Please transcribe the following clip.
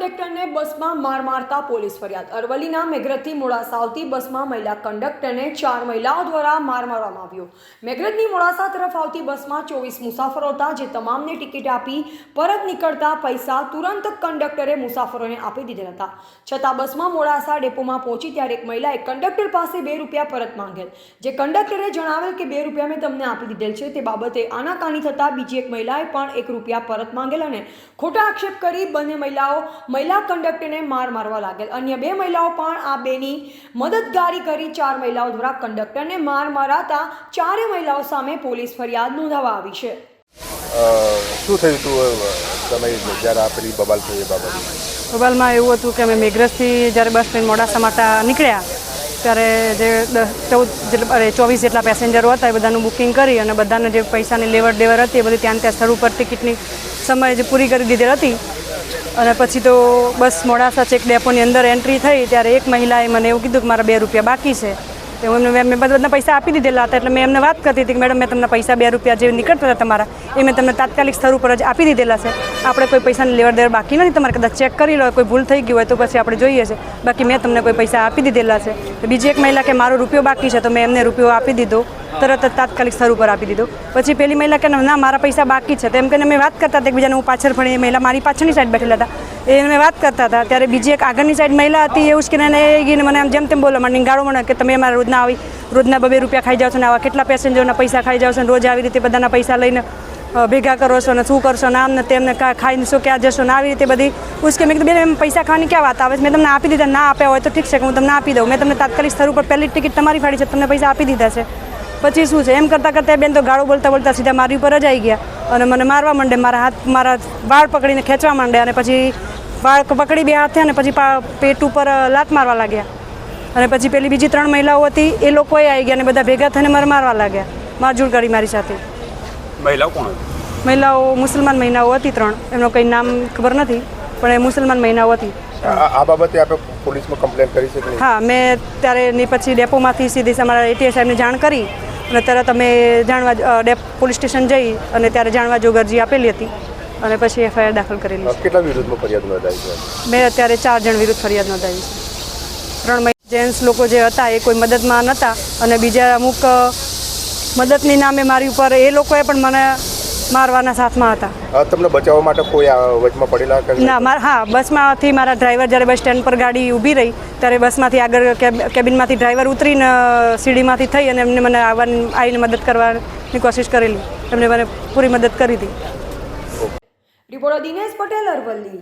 કંડક્ટરને બસમાં માર મારતા પોલીસ ફરિયાદ. અરવલ્લીના મેઘરજથી મોડાસા આવતી બસમાં મહિલા કંડક્ટરને ચાર મહિલાઓ દ્વારા માર મારવામાં આવ્યો. મેઘરજની મોડાસા તરફ આવતી બસમાં ચોવીસ મુસાફરો હતા જે તમામને ટિકિટ આપી પરત નીકળતા પૈસા તુરંત કંડક્ટરે મુસાફરોને આપી દીધેલા હતા. છતાં બસમાં મોડાસા ડેપોમાં પહોંચી ત્યારે એક મહિલાએ કંડક્ટર પાસે બે રૂપિયા પરત માંગેલ જે કંડક્ટરે જણાવેલ કે બે રૂપિયા મેં તમને આપી દીધેલ છે તે બાબતે આનાકાની થતાં બીજી એક મહિલાએ પણ એક રૂપિયા પરત માંગેલ અને ખોટા આક્ષેપ કરી બંને મહિલાઓ મહિલા કંડક્ટરને માર મારવા લાગેલ. અન્ય બે મહિલાઓ પણ આ બેની મદદગારી કરી ચાર મહિલાઓ દ્વારા કંડક્ટરને માર મારાતા ચારે મહિલાઓ સામે પોલીસ ફરિયાદ નોંધાવા આવી છે. શું થયું હતું તમે જ્યારે આ પેલી બબાલ થઈ એ બાબતે? મોબાઈલમાં એવું હતું કે અમે મેઘરજથી જ્યારે બસ ટ્રેન મોડાસામાં નીકળ્યા ત્યારે જે ચૌદ જેટલા અરે ચોવીસ જેટલા પેસેન્જરો હતા એ બધાનું બુકિંગ કરી અને બધાને જે પૈસાની લેવડ દેવડ હતી એ બધી ત્યાં ત્યાં સ્થળ ઉપર ટિકિટની સમય જે પૂરી કરી દીધેલ હતી અને પછી તો બસ મોડાસા ચેક ડેપોની અંદર એન્ટ્રી થઈ, ત્યારે એક મહિલાએ મને એવું કીધું કે મારા બે રૂપિયા બાકી છે. તો એમને મેં બધા પૈસા આપી દીધેલા હતા, એટલે મેં એમને વાત કરતી હતી કે મેડમ, મેં તમને પૈસા બે રૂપિયા જે નીકળતા હતા તમારા, એ મેં તમને તાત્કાલિક સ્થળ ઉપર જ આપી દીધેલા છે. આપણે કોઈ પૈસાની લેવડ દેવડ બાકી નથી, તમારે કદાચ ચેક કરી લો, કોઈ ભૂલ થઈ ગઈ હોય તો પછી આપણે જોઈએ છે. બાકી મેં તમને કોઈ પૈસા આપી દીધેલા છે. બીજી એક મહિલા કે મારો રૂપિયો બાકી છે, તો મેં એમને રૂપિયો આપી દીધો. તરત જ તાત્કાલિક સ્થળ ઉપર આપી દીધો. પછી પેલી મહિલા કે ના મારા પૈસા બાકી છે. તેમ કરીને મેં વાત કરતા હતા એકબીજાને. હું પાછળ પણ એ મહિલા મારી પાછળની સાઈડ બેઠેલા હતા. એ મેં વાત કરતા હતા. ત્યારે બીજી એક આગળની સાઈડ મહિલા હતી એવું જ કે એને ગઈને મને આમ જેમ તેમ બોલો મને ગાળો મને કે તમે અમારા રોજના આવી, રોજના બબે રૂપિયા ખાઈ જાઓ છો ને, આવા કેટલા પેસેન્જરના પૈસા ખાઈ જાઓ છો ને, રોજ આવી રીતે બધાના પૈસા લઈને ભેગા કરો છો ને, શું કરશો ને, આમ ને તેમને ખાઈને શું, ક્યાં જશો ને, આવી રીતે બધી ઉશ્કે મેં કીધું, બેન પૈસા ખાવાની ક્યાં વાત આવે છે? મેં તમને આપી દીધા, ના આપ્યા હોય તો ઠીક છે કે હું તમને આપી દઉં. મેં તમને તાત્કાલિક સ્થળ ઉપર પહેલી ટિકિટ તમારી ફાડી છે, તમને પૈસા આપી દીધા છે. પછી શું છે? એમ કરતાં કરતાં બેન તો ગાળો બોલતા બોલતા સીધા મારી ઉપર જ આવી ગયા. અને મને મારવા માંડે મારા હાથ મારા વાળ પકડીને ખેંચવા માંડે અને પછી વાળ પકડી બે હાથે અને પછી પેટ ઉપર લાત મારવા લાગ્યા. અને પછી પેલી બીજી ત્રણ મહિલાઓ હતી એ લોકોએ આવી ગયા અને બધા ભેગા થઈને મારે મારવા લાગ્યા. મારઝૂડ કરી મારી સાથે. મહિલાઓ કોણ? મહિલાઓ મુસલમાન મહિલાઓ હતી ત્રણ. એમનો કંઈ નામ ખબર નથી પણ એ મુસલમાન મહિલાઓ હતી. આ આ બાબતે આપણે પોલીસમાં કમ્પ્લેન કરી છે હા મેં ત્યારે ની પછી ડેપોમાંથી સીધી અમારા એટીએસ સાહેબને જાણ કરી. અને તરત અમે જાણવા ડેપ પોલીસ સ્ટેશન જઈ અને ત્યારે જાણવા જોગ અરજી આપેલી હતી. અને પછી એફઆઈઆર દાખલ કરેલી કેટલા વિરુદ્ધમાં ફરિયાદ નોંધાવી છે? મેં અત્યારે ચાર જણ વિરુદ્ધ ફરિયાદ નોંધાવી છે. ત્રણ મહિના જેન્ટ્સ લોકો જે હતા એ કોઈ મદદમાં નહોતા અને બીજા અમુક મદદની નામે મારી ઉપર એ લોકોએ પણ મને મારવાના સાથમાં હતા. તમને બચાવવા માટે કોઈ વચમાં પડેલા ના મારા હા બસમાંથી મારા ડ્રાઈવર જ્યારે બસ સ્ટેન્ડ પર ગાડી ઊભી રહી ત્યારે બસમાંથી આગળ કેબ- કેબિનમાંથી ડ્રાઈવર ઉતરીને સીડીમાંથી થઈ અને એમને મને આવવાની આવીને મદદ કરવાની કોશિશ કરેલી. એમને મને પૂરી મદદ કરી હતી રિપોર્ટર દિનેશ પટેલ અરવલ્લી.